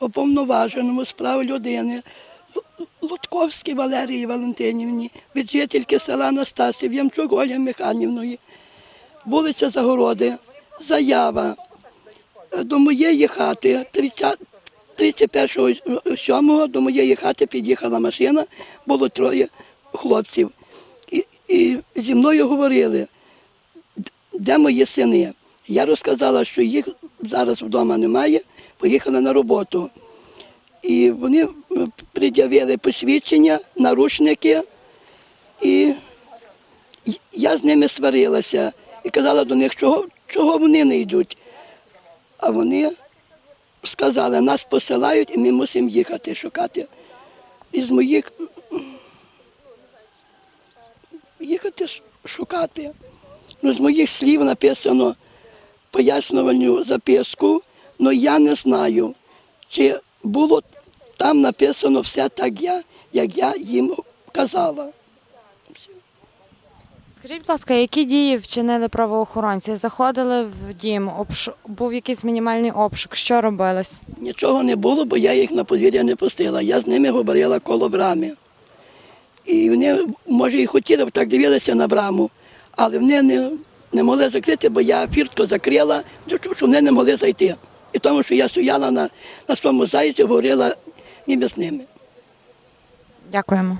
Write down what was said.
уповноваженому з прав людини Лутковській Валерії Валентинівні, від жительки села Настасів, Ямчук Ольги Михайлівної, вулиця Загороди, заява до моєї хати 30 31.07 до моєї хати під'їхала машина, було троє хлопців. І, і зі мною говорили, де мої сини. Я розказала, що їх зараз вдома немає, поїхали на роботу. І вони е, пред'явили посвідчення, наручники, і я з ними сварилася і казала до них, чого, чого вони не йдуть. А вони сказали, нас посилають і ми мусимо їхати шукати. Із моїх їхати шукати. Ну, з моїх слів написано пояснювальну записку, але я не знаю, чи було там написано все так, я, як я їм казала. Скажіть, будь ласка, які дії вчинили правоохоронці? Заходили в дім, обш... був якийсь мінімальний обшук. Що робилось? Нічого не було, бо я їх на подвір'я не пустила. Я з ними говорила коло брами. І вони, може, і хотіли б так дивилися на браму, але вони не, не могли закрити, бо я фіртку закрила, щоб вони не могли зайти. І тому, що я стояла на, на своєму зайці, говорила ніби. Дякуємо.